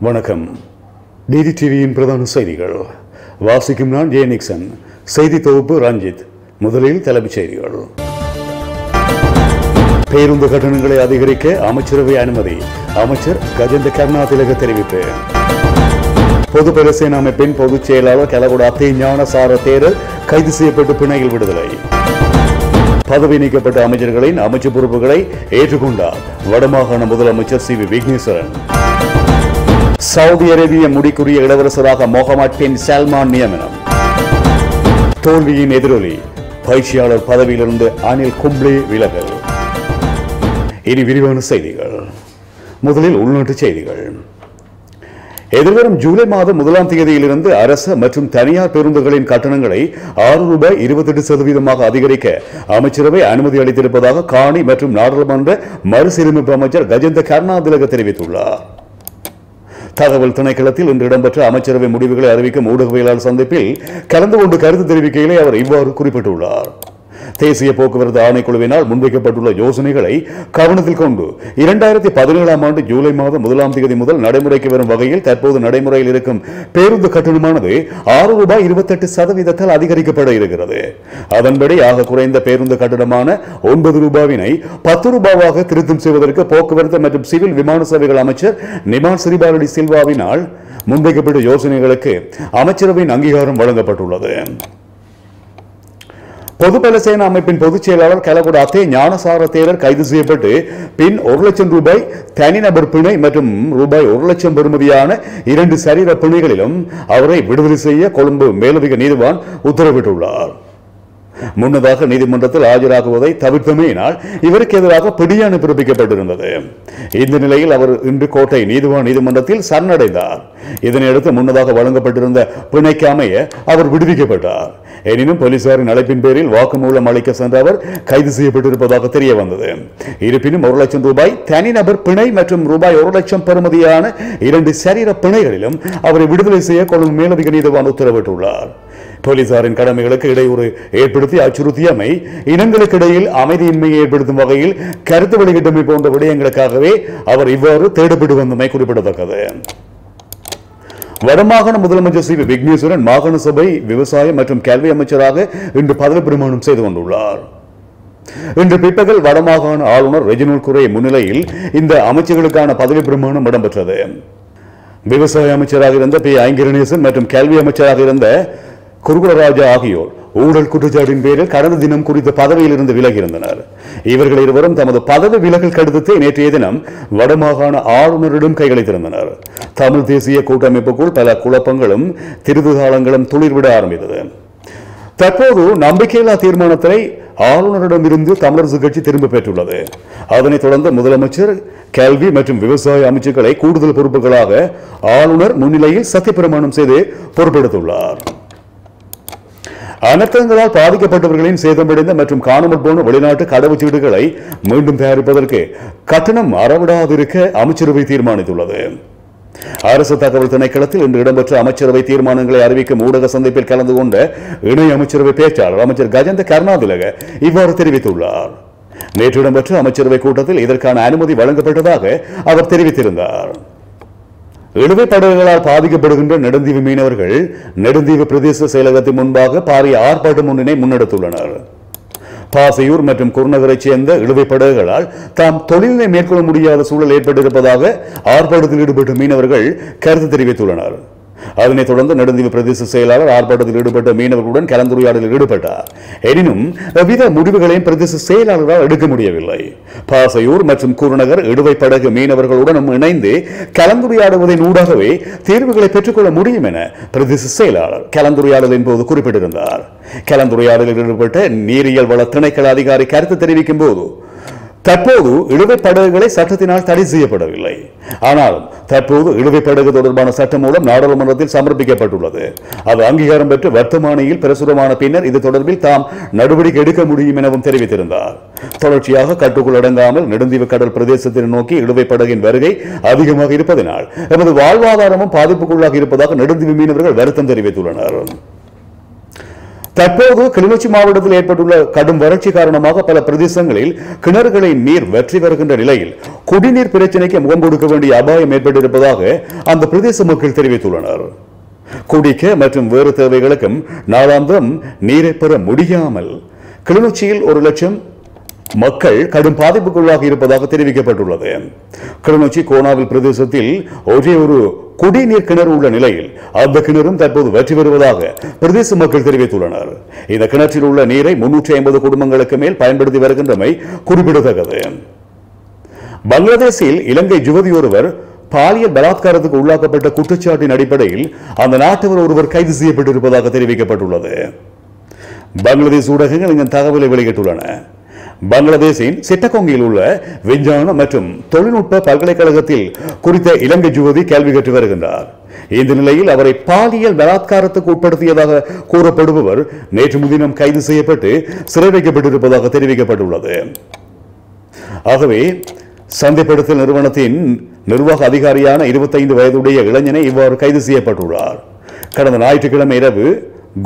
வணக்கம். டிடி டிவியின் பிரதான செய்திகள். வாசிக்கும் நான் ஜே நிக்சன். செய்தி தொகுப்பு ரஞ்சித். முதலில் தலைப்புச் செய்திகள். பேருந்து கட்டணங்களை அதிகரிக்க அமைச்சரவை அனுமதி. அமைச்சர் கஜேந்திர கருணாதிலக தெரிவிப்பு. பொது பிரசேன அமைப்பின் பொதுச் செயலாளர் கலகுட ஞானசார தேரர் கைது செய்யப்பட்டு பிணையில் விடுதலை. பதவி நீக்கப்பட்ட அமைச்சர்களின் அமைச்சு பொறுப்புகளை ஏற்றுக்கொண்டார். வடமாகாண முதலமைச்சர் சி வி விக்னேஸ்வரன். சவுதி அரேபிய முடிக்குரிய இளவரசராக மொஹமட் பின் சல்மான் நியமனம். தோல்வியின் எதிரொலி பயிற்சியாளர் பதவியிலிருந்து அனில் கும்ளே விலகல். இனி விரிவான செய்திகள். முதலில் உள்நாட்டு செய்திகள். எதிர்வரும் ஜூலை மாதம் முதலாம் தேதியிலிருந்து அரசு மற்றும் தனியார் பேருந்துகளின் கட்டணங்களை ஆறு ரூபாய் இருபத்தெட்டு சதவீதமாக அதிகரிக்க அமைச்சரவை அனுமதி அளித்திருப்பதாக காணி மற்றும் நாடாளுமன்ற மறுசீரமைப்பு அமைச்சர் கஜேந்திர கருணாதிலக தெரிவித்துள்ளார். தகவல் திணைக்களத்தில் இன்று இடம்பெற்ற அமைச்சரவை முடிவுகளை அறிவிக்கும் ஊடகவியலாளர் சந்திப்பில் கலந்து கொண்டு கருத்து தெரிவிக்கையிலே அவர் இவ்வாறு குறிப்பிட்டுள்ளார். தேசிய போக்குவரத்து ஆணைக்குழுவினால் முன்வைக்கப்பட்டுள்ள யோசனைகளை கவனத்தில் கொண்டு இரண்டாயிரத்தி பதினேழாம் ஆண்டு ஜூலை மாதம் முதலாம் தேதி முதல் நடைமுறைக்கு வரும் வகையில் தற்போது நடைமுறையில் இருக்கும் பேருந்து கட்டணமானது ஆறு ரூபாய் இருபத்தெட்டு சதவீதத்தால் அதிகரிக்கப்பட இருக்கிறது. அதன்படி ஆக குறைந்த பேருந்து கட்டணமான ஒன்பது ரூபாவினை பத்து ரூபாவாக திருத்தம் செய்வதற்கு போக்குவரத்து மற்றும் சிவில் விமான சேவைகள் அமைச்சர் நிமான் சிறிபாலடி சில்வாவினால் முன்வைக்கப்பட்ட யோசனைகளுக்கு அமைச்சரவையின் அங்கீகாரம் வழங்கப்பட்டுள்ளது. பொதுபல சேனா அமைப்பின் பொதுச் செயலாளர் கலகுட அத்தே ஞானசார தேரர் கைது செய்யப்பட்டு பின் ஒரு லட்சம் ரூபாய் தனிநபர் பிணை மற்றும் ரூபாய் ஒரு லட்சம் பெறுமதியான இரண்டு சரீர பிணைகளிலும் அவரை விடுதலை செய்ய கொழும்பு மேலதிக நீதிவான் உத்தரவிட்டுள்ளார். முன்னதாக நீதிமன்றத்தில் ஆஜராகுவதை தவிர்த்தமையினால் இவருக்கு எதிராக பிடியாணை பிறப்பிக்கப்பட்டிருந்தது. இந்த நிலையில் அவர் இன்று கோட்டை நீதிவான் நீதிமன்றத்தில் சரணடைந்தார். இதனையடுத்து முன்னதாக வழங்கப்பட்டிருந்த பிணைக்கு அமைய அவர் விடுவிக்கப்பட்டார். எனினும் போலீசாரின் அழைப்பின் பேரில் வாக்குமூலம் அளிக்க சென்ற அவர் கைது செய்யப்பட்டிருப்பதாக தெரிய வந்தது இருப்பினும் ஒரு லட்சம் ரூபாய் தனிநபர் பிணை மற்றும் ரூபாய் ஒரு லட்சம் பெறுமதியான இரண்டு சரீர பிணைகளிலும் அவரை விடுதலை செய்ய கொள்ளும் மேலதிக நீதிவான் உத்தரவிட்டுள்ளார். போலீசாரின் கடமைகளுக்கு இடையூறு ஏற்படுத்தி அச்சுறுத்தியமை இனங்களுக்கு இடையில் அமைதியின்மையை ஏற்படுத்தும் வகையில் கருத்து வெளியிட்டமை போன்ற விடயங்களுக்காகவே அவர் இவ்வாறு தேடப்பட்டு வந்தமை குறிப்பிடத்தக்கது. வடமாகாண முதலமைச்சர் சி வி விக்னேஸ்வரன் மாகாண சபை விவசாயம் மற்றும் கல்வி அமைச்சராக இன்று பதவி பிரமாணம் செய்து கொண்டுள்ளார். இன்று பிற்பகல் வடமாகாண ஆளுநர் ரெஜினல் குரே முன்னிலையில் இந்த அமைச்சர்களுக்கான பதவி பிரமாணம் இடம்பெற்றது. விவசாய அமைச்சராக இருந்த பி ஐங்கரணேசன் மற்றும் கல்வி அமைச்சராக இருந்த குருகுலராஜா ஆகியோர் ஊழல் குற்றச்சாட்டின் பேரில் கடந்த தினம் குறித்த பதவியில் இருந்து விலகியிருந்தனர். இவர்கள் இருவரும் தமது பதவி விலகல் கடிதத்தை நேற்றைய தினம் வடமாகாண ஆளுநரிடம் கையளித்திருந்தனர். தமிழ் தேசிய கூட்டமைப்புக்குள் பல குழப்பங்களும் திருதுதாளங்களும் துளிர்விட ஆரம்பித்தது. தற்போது நம்பிக்கையில்லா தீர்மானத்தை ஆளுநரிடமிருந்து தமிழரசு கட்சி திரும்ப பெற்றுள்ளது. அதனைத் தொடர்ந்து முதலமைச்சர் கல்வி மற்றும் விவசாய அமைச்சுக்களை கூடுதல் பொறுப்புகளாக ஆளுநர் முன்னிலையில் சத்தியப்பிரமாணம் செய்து பொறுப்பெடுத்துள்ளார். அனர்த்தங்களால் பாதிக்கப்பட்டவர்களின் சேதமடைந்த மற்றும் காணாமல் போன வெளிநாட்டு கடவுச்சீடுகளை மீண்டும் தயாரிப்பதற்கு கட்டணம் அறவிடாதிருக்க அமைச்சரவை தீர்மானித்துள்ளது. அரசு தகவல் திணைக்களத்தில் இன்று இடம்பெற்ற அமைச்சரவை தீர்மானங்களை அறிவிக்கும் ஊடக சந்திப்பில் கலந்து கொண்ட இணை அமைச்சரவை பேச்சாளர் அமைச்சர் கஜேந்திர கருணாதிலக இவ்வாறு தெரிவித்துள்ளார். நேற்று இடம்பெற்ற அமைச்சரவை கூட்டத்தில் இதற்கான அனுமதி வழங்கப்பட்டதாக அவர் தெரிவித்திருந்தார். இழுவை படகுகளால் பாதிக்கப்படுகின்ற நெடுந்தீவு மீனவர்கள் நெடுந்தீவு பிரதேச செயலகத்தின் முன்பாக பாரிய ஆர்ப்பாட்டம் ஒன்றினை முன்னெடுத்துள்ளனர். பாசையூர் மற்றும் குருநகரைச் சேர்ந்த இழுவை படகுகளால் தாம் தொழிலை மேற்கொள்ள முடியாத சூழல் ஏற்பட்டிருப்பதாக ஆர்ப்பாட்டத்தில் ஈடுபட்ட மீனவர்கள் கருத்து தெரிவித்துள்ளனர். அதனைத் தொடர்ந்து நெடுந்தீவு பிரதேச செயலாளர் ஆர்ப்பாட்டத்தில் ஈடுபட்ட மீனவர்களுடன் கலந்துரையாடலில் ஈடுபட்டார். எனினும் எவ்வித முடிவுகளையும் பிரதேச செயலாளரால் எடுக்க முடியவில்லை. பாசையூர் மற்றும் குருநகர் இடுவை படகு மீனவர்களுடனும் இணைந்து கலந்துரையாடுவதன் ஊடாகவே தீர்வுகளை பெற்றுக்கொள்ள முடியும் என பிரதேச செயலாளர் கலந்துரையாடலின் போது குறிப்பிட்டிருந்தார். கலந்துரையாடலில் ஈடுபட்ட நீரியல் வள திணைக்கள அதிகாரி கருத்து தெரிவிக்கும் போது தற்போது இழுவை படகுகளை சட்டத்தினால் தடை செய்யப்படவில்லை. ஆனாலும் தற்போது இழுவை படகு தொடர்பான சட்டம் மூலம் நாடாளுமன்றத்தில் சமர்ப்பிக்கப்பட்டுள்ளது. அது அங்கீகாரம் பெற்று வர்த்தமானியில் பிரசுரமான பின்னர் இது தொடர்பில் தாம் நடவடிக்கை எடுக்க முடியும் எனவும் தெரிவித்திருந்தார். தொடர்ச்சியாக கட்டுக்குள் அடங்காமல் நெடுந்தீவு கடல் பிரதேசத்தை நோக்கி இழுவை படகின் வருகை அதிகமாக இருப்பதனால் எமது வாழ்வாதாரமும் பாதிப்புக்குள்ளாக இருப்பதாக நெடுந்தீவு மீனவர்கள் வருத்தம் தெரிவித்துள்ளனர். தற்போது கிளிநொச்சி மாவட்டத்தில் ஏற்பட்டுள்ள கடும் வறட்சி காரணமாக பல பிரதேசங்களில் கிணறுகளின் நீர் வற்றி வருகின்ற நிலையில் குடிநீர் பிரச்சினைக்கு முகம் கொடுக்க வேண்டிய அபாயம் ஏற்பட்டிருப்பதாக அந்த பிரதேச மக்கள் தெரிவித்துள்ளனர். குடிக்க மற்றும் வேறு தேவைகளுக்கும் நாளாந்தம் நீரை பெற முடியாமல் கிளிநொச்சியில் ஒரு லட்சம் மக்கள் கடும் பாதிப்புக்குள்ளாக இருப்பதாக தெரிவிக்கப்பட்டுள்ளது. கிளிநொச்சி கோணாவில் பிரதேசத்தில் ஒரே ஒரு குடிநீர் கிணறு உள்ள நிலையில் அந்த கிணறும் தற்போது வெற்றி வருவதாக பிரதேச மக்கள் தெரிவித்துள்ளனர். இந்த கிணற்றில் உள்ள நீரை முன்னூற்றி ஐம்பது குடும்பங்களுக்கு மேல் பயன்படுத்தி வருகின்றமை குறிப்பிடத்தக்கது. பங்களாதேஷில் இலங்கை யுவதி ஒருவர் பாலியல் பலாத்காரத்துக்கு உள்ளாக்கப்பட்ட குற்றச்சாட்டின் அடிப்படையில் அந்த நாட்டவர் ஒருவர் கைது செய்யப்பட்டிருப்பதாக தெரிவிக்கப்பட்டுள்ளது. பங்களாதேஷ் ஊடகங்கள் இந்த தகவலை வெளியிட்டுள்ளன. பங்களாதேஷின் சிட்டகோங்கில் உள்ள விஞ்ஞான மற்றும் தொழில்நுட்ப பல்கலைக்கழகத்தில் குறித்த இலங்கை யுவதி கேள்வி கற்று வருகின்றார். இந்த நிலையில் அவரை பாலியல் பலாத்காரத்துக்கு உட்படுத்தியதாக கூறப்படுபவர் நேற்று முதினம் கைது செய்யப்பட்டு சிறை வைக்கப்பட்டிருப்பதாக தெரிவிக்கப்பட்டுள்ளது. ஆகவே சந்தைப்படுத்தல் நிறுவனத்தின் நிர்வாக அதிகாரியான 25 வயதுடைய இளைஞனை இவ்வாறு கைது செய்யப்பட்டுள்ளார். கடந்த ஞாயிற்றுக்கிழமை இரவு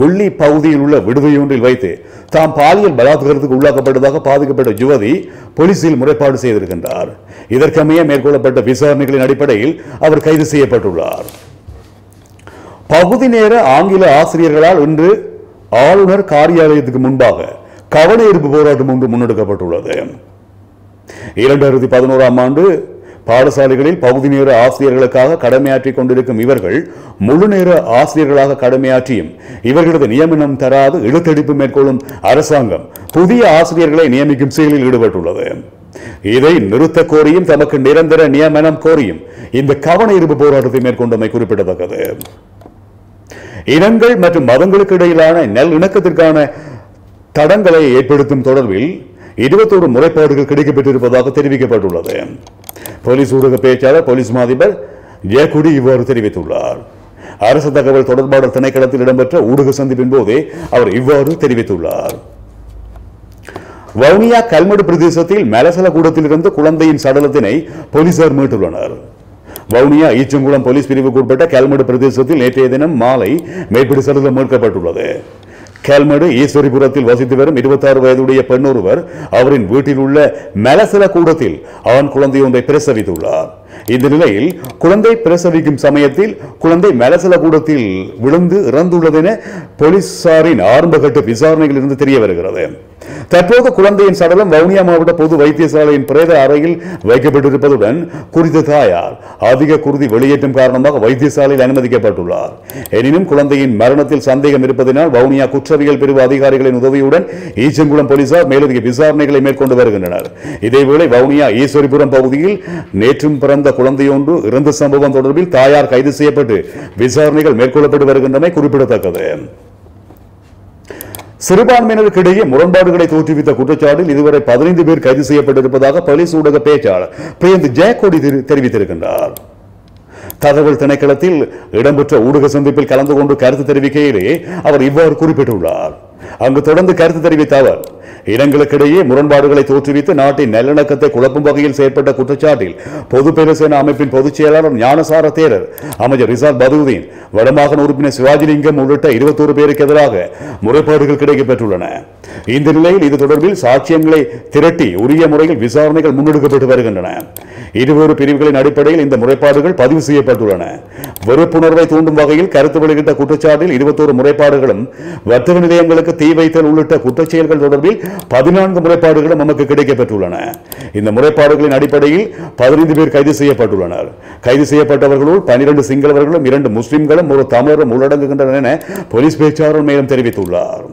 குள்ளி பகுதியில் உள்ள விடுதியொன்றில் வைத்து தாம் பாலியல் பலாத்காரத்துக்கு உள்ளாக்கப்பட்டதாக பாதிக்கப்பட்ட யுவதி போலீசில் முறைப்பாடு செய்திருக்கின்றார். இதற்கமைய மேற்கொள்ளப்பட்ட விசாரணைகளின் அடிப்படையில் அவர் கைது செய்யப்பட்டுள்ளார். பகுதி நேர ஆங்கில ஆசிரியர்களால் இன்று ஆளுநர் காரியாலயத்துக்கு முன்பாக கவன ஈர்ப்பு போராட்டம் ஒன்று முன்னெடுக்கப்பட்டுள்ளது. இரண்டாயிரத்தி பதினோராம் ஆண்டு பாடசாலைகளில் பகுதி நேர ஆசிரியர்களுக்காக கடமையாற்றிக் கொண்டிருக்கும் இவர்கள் முழு நேர ஆசிரியர்களாக கடமையாற்றியும் இவர்களது நியமனம் தராது இழுத்தடிப்பு மேற்கொள்ளும் அரசாங்கம் புதிய ஆசிரியர்களை நியமிக்கும் செயலில் ஈடுபட்டுள்ளது. இதை நிறுத்த கோரியும் தமக்கு நிரந்தர நியமனம் கோரியும் இந்த கவன இருப்பு போராட்டத்தை மேற்கொண்டமை குறிப்பிடத்தக்கது. இனங்கள் மற்றும் மதங்களுக்கு இடையிலான நெல் இணக்கத்திற்கான தடங்களை ஏற்படுத்தும் தொடர்பில் இருபத்தோரு முறைப்பாடுகள் கிடைக்கப்பட்டிருப்பதாக தெரிவிக்கப்பட்டுள்ளது. போலீஸ் ஊடக பேச்சாளர் போலீஸ் மாதிபர் ஜெயக்குடி இவ்வாறு தெரிவித்துள்ளார். அரசு தகவல் தொடர்பாளர் திணைக்களத்தில் இடம்பெற்ற ஊடக சந்திப்பின் போதே அவர் இவ்வாறு தெரிவித்துள்ளார். வவுனியா கல்மடு பிரதேசத்தில் மலசல கூடத்திலிருந்து குழந்தையின் சடலத்தினை போலீசார் மீட்டுள்ளனர். வவுனியா ஈச்சங்குளம் போலீஸ் பிரிவுக்குட்பட்ட கல்மடு பிரதேசத்தில் நேற்றைய தினம் மாலை மேற்படி சடலம் மீட்கப்பட்டுள்ளது. கேல்மடு ஈஸ்வரிபுரத்தில் வசித்து வரும் 26 வயதுடைய பெண் ஒருவர் அவரின் வீட்டில் உள்ள மலசல கூடத்தில் அவன் குழந்தை ஒன்றை பிரசவித்துள்ளார். இந்த நிலையில் குழந்தை பிரசவிக்கும் சமயத்தில் குழந்தை மலசல கூடத்தில் விழுந்து இறந்துள்ளதென போலீசாரின் ஆரம்பகட்ட விசாரணையில் இருந்து தெரிய வருகிறது. தற்போது குழந்தையின் சடலம் வவுனியா மாவட்ட பொது வைத்தியசாலையின் பிரேத அறையில் வைக்கப்பட்டிருப்பதுடன் குறித்த தாயார் அதிக குருதி வெளியேற்றம் காரணமாக வைத்தியசாலையில் அனுமதிக்கப்பட்டுள்ளார். எனினும் குழந்தையின் மரணத்தில் சந்தேகம் இருப்பதனால் வவுனியா குற்றவியல் பிரிவு அதிகாரிகளின் உதவியுடன் ஈச்சங்குளம் போலீசார் மேலதிக விசாரணைகளை மேற்கொண்டு வருகின்றனர். இதேவேளை வவுனியா ஈஸ்வரிபுரம் பகுதியில் நேற்றும் பிறந்த குழந்தையொன்று இறந்த சம்பவம் தொடர்பில் தாயார் கைது செய்யப்பட்டு விசாரணைகள் மேற்கொள்ளப்பட்டு வருகின்றமை குறிப்பிடத்தக்கது. சிறுபான்மையினருக்கிடையே முரண்பாடுகளை தோற்றுவித்த குற்றச்சாட்டில் இதுவரை பதினைந்து பேர் கைது செய்யப்பட்டிருப்பதாக போலீஸ் ஊடக பேச்சாளர் பிரியந்த் ஜெயக்கொடி தெரிவித்திருக்கின்றார். தகவல் திணைக்களத்தில் இடம்பெற்ற ஊடக சந்திப்பில் கலந்து கொண்டு கருத்து தெரிவிக்கையிலே அவர் இவ்வாறு குறிப்பிட்டுள்ளார். அங்கு தொடர்ந்து கருத்து தெரிவித்த அவர் இனங்களுக்கிடையே முரண்பாடுகளை தோற்றுவித்து நாட்டின் நல்லிணக்கத்தை குழப்பும் வகையில் செயற்பட்ட குற்றச்சாட்டில் பொது பெருசேன அமைப்பின் பொதுச் செயலாளர் ஞானசார தேரர் அமைச்சர் ரிசாத் பதுவுதீன் வடமாகாண உறுப்பினர் சிவாஜிலிங்கம் உள்ளிட்ட இருபத்தோரு பேருக்கு எதிராக முறைப்பாடுகள் கிடைக்கப்பெற்றுள்ளன இந்த நிலையில் இது தொடர்பில் சாட்சியங்களை திரட்டி உரிய முறையில் விசாரணைகள் முன்னெடுக்கப்பட்டு வருகின்றன. இருவேறு பிரிவுகளின் அடிப்படையில் இந்த முறைப்பாடுகள் பதிவு செய்யப்பட்டுள்ளன. வெறுப்புணர்வை தூண்டும் வகையில் கருத்து வெளியிட்ட குற்றச்சாட்டில் இருபத்தோரு முறைப்பாடுகளும் வர்த்தக நிலையங்களுக்கு தீ வைத்தல் உள்ளிட்ட குற்றச்செயல்கள் தொடர்பில் பதினான்கு முறைப்பாடுகளும் நமக்கு கிடைக்கப்பெற்றுள்ளன. இந்த முறைப்பாடுகளின் அடிப்படையில் பதினைந்து பேர் கைது செய்யப்பட்டுள்ளனர். கைது செய்யப்பட்டவர்களுள் பனிரெண்டு சிங்களவர்களும் இரண்டு முஸ்லிம்களும் ஒரு தமிழரும் உள்ளடங்குகின்றனர் என போலீஸ் பேச்சாளர் மேலும் தெரிவித்துள்ளார்.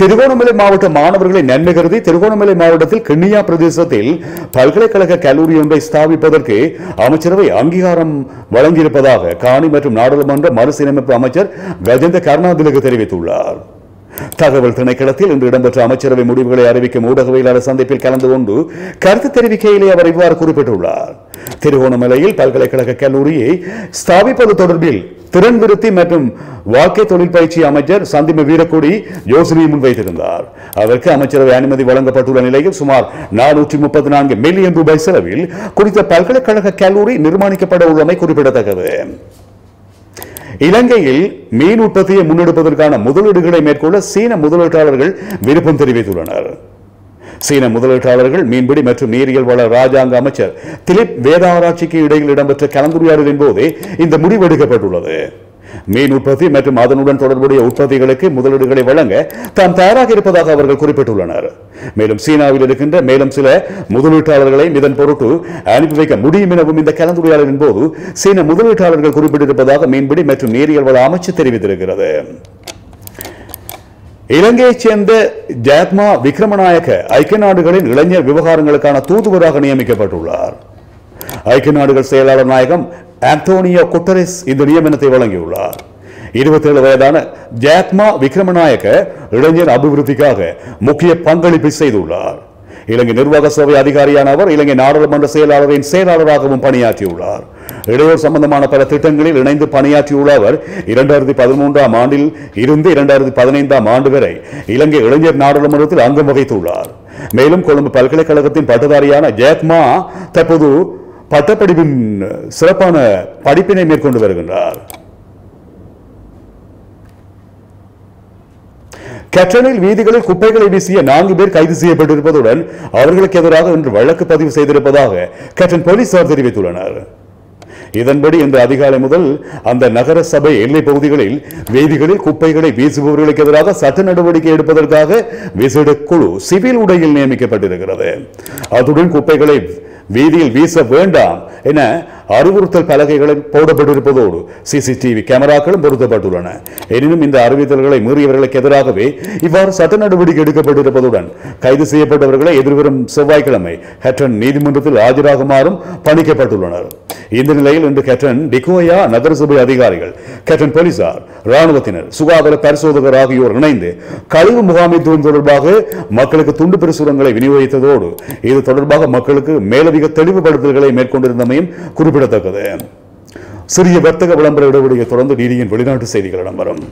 திருகோணமலை மாவட்ட மாணவர்களை நன்மை கருதி திருகோணமலை மாவட்டத்தில் கிண்ணியா பிரதேசத்தில் பல்கலைக்கழக கல்லூரி ஒன்றை ஸ்தாபிப்பதற்கு அமைச்சரவை அங்கீகாரம் வழங்கியிருப்பதாக காணி மற்றும் நாடாளுமன்ற மறுசீரமைப்பு அமைச்சர் கஜேந்திர கருணாதிலகு தெரிவித்துள்ளார். தகவல் திணைக்களத்தில் இன்று இடம்பெற்ற அமைச்சரவை முடிவுகளை அறிவிக்கும் ஊடகவியலாளர் சந்திப்பில் கலந்து கொண்டு கருத்து தெரிவிக்கையிலே அவர் இவ்வாறு குறிப்பிட்டுள்ளார். திருகோணமலையில் பல்கலைக்கழக கல்லூரியை ஸ்தாபிப்பது தொடர்பில் திறன் விருத்தி மற்றும் வாழ்க்கை தொழில் பயிற்சி அமைச்சர் சந்திம வீரக்கொடி யோசனையை முன்வைத்திருந்தார். அதற்கு அமைச்சரவை அனுமதி வழங்கப்பட்டுள்ள நிலையில் சுமார் நானூற்றி முப்பத்தி நான்கு மில்லியன் ரூபாய் செலவில் குறித்த பல்கலைக்கழக கல்லூரி நிர்மாணிக்கப்பட உள்ளமை குறிப்பிடத்தக்கது. இலங்கையில் மீன் உற்பத்தியை முன்னெடுப்பதற்கான முதலீடுகளை மேற்கொள்ள சீன முதலீட்டாளர்கள் விருப்பம் தெரிவித்துள்ளனர். சீன முதலீட்டாளர்கள் மீன்பிடி மற்றும் நீரியல் வள ராஜாங்க அமைச்சர் திலிப் வேதாராட்சிக்கு இடையில் இடம்பெற்ற கலந்துரையாடலின் போதே இந்த முடிவு எடுக்கப்பட்டுள்ளது. மீன் உற்பத்தி மற்றும் அதனுடன் தொடர்புடைய உற்பத்திகளுக்கு முதலீடுகளை வழங்க தாம் தயாராக இருப்பதாக அவர்கள் குறிப்பிட்டுள்ளனர். மேலும் சீனாவில் இருக்கின்ற மேலும் சில முதலீட்டாளர்களையும் இதன் பொருட்டு அனுப்பி வைக்க முடியும் எனவும் இந்த கலந்துரையாடலின் போது சீன முதலீட்டாளர்கள் குறிப்பிட்டிருப்பதாக மீன்பிடி மற்றும் நீரியல் வள அமைச்சு தெரிவித்திருக்கிறது. இலங்கையைச் சேர்ந்த ஜாக்மா விக்ரமநாயக்க ஐக்கிய நாடுகளின் இளைஞர் விவகாரங்களுக்கான தூதுவராக நியமிக்கப்பட்டுள்ளார். ஐக்கிய நாடுகள் செயலாளர் நாயகம் ஆண்டோனியோ குட்டரிஸ் இந்த நியமனத்தை வழங்கியுள்ளார். இருபத்தேழு வயதான ஜாத்மா விக்ரமநாயக்க இளைஞர் அபிவிருத்திக்காக முக்கிய பங்களிப்பை செய்துள்ளார். இலங்கை நிர்வாக சபை அதிகாரியான அவர் இலங்கை நாடாளுமன்ற செயலாளரின் செயலாளராகவும் பணியாற்றியுள்ளார். இளையோர் சம்பந்தமான பல திட்டங்களில் இணைந்து பணியாற்றியுள்ள அவர் இரண்டாயிரத்தி பதிமூன்றாம் ஆண்டில் இருந்து இரண்டாயிரத்தி பதினைந்தாம் ஆண்டு வரை இலங்கை இளைஞர் நாடாளுமன்றத்தில் அங்கம் வகித்துள்ளார். மேலும் கொழும்பு பல்கலைக்கழகத்தின் பட்டதாரியான ஜேத்மா தற்போது பட்டப்படிப்பின் சிறப்பான படிப்பினை மேற்கொண்டு வருகின்றார். கற்றனில் வீதிகளில் குப்பைகளை வீசிய நான்கு பேர் கைது செய்யப்பட்டிருப்பதுடன் அவர்களுக்கு எதிராக இன்று வழக்கு பதிவு செய்திருப்பதாக கற்றன் போலீசார் தெரிவித்துள்ளனர். இதன்படி இன்று அதிகாலை முதல் அந்த நகர சபை எல்லை பகுதிகளில் வீதிகளில் குப்பைகளை வீசுபவர்களுக்கு எதிராக சட்ட நடவடிக்கை எடுப்பதற்காக விசேட குழு சிவில் உடையில் நியமிக்கப்பட்டிருக்கிறது. அத்துடன் குப்பைகளை வீதியில் வீச வேண்டாம் என அறிவுறுத்தல் பலகைகளில் போடப்பட்டிருப்பதோடு சிசிடிவி கேமராக்களும் பொருத்தப்பட்டுள்ளன. எனினும் இந்த அறிவித்தல்களை மீறியவர்களுக்கு எதிராகவே இவ்வாறு சட்ட நடவடிக்கை எடுக்கப்பட்டிருப்பதுடன் கைது செய்யப்பட்டவர்களை எதிர்வரும் செவ்வாய்க்கிழமை ஹெட்டன் நீதிமன்றத்தில் ஆஜராகுமாறும் பணிக்கப்பட்டுள்ளனர். இந்த நிலையில் இன்று கெட்டன் டிகோயா நகரசபை அதிகாரிகள் கெட்டன் போலீசார் ராணுவத்தினர் சுகாதார பரிசோதகர் ஆகியோர் இணைந்து கழிவு முகாமைத்துவம் தொடர்பாக மக்களுக்கு துண்டு பிரசுரங்களை விநியோகித்ததோடு இது தொடர்பாக மக்களுக்கு மேலதிக தெளிவுபடுத்தல்களை மேற்கொண்டிருந்தமையும் குறிப்பிடத்தக்கது. சிறிய வர்த்தக விளம்பர இடைவெளியை தொடர்ந்து டிடியின் வெளிநாட்டு செய்திகளிடம் வரும்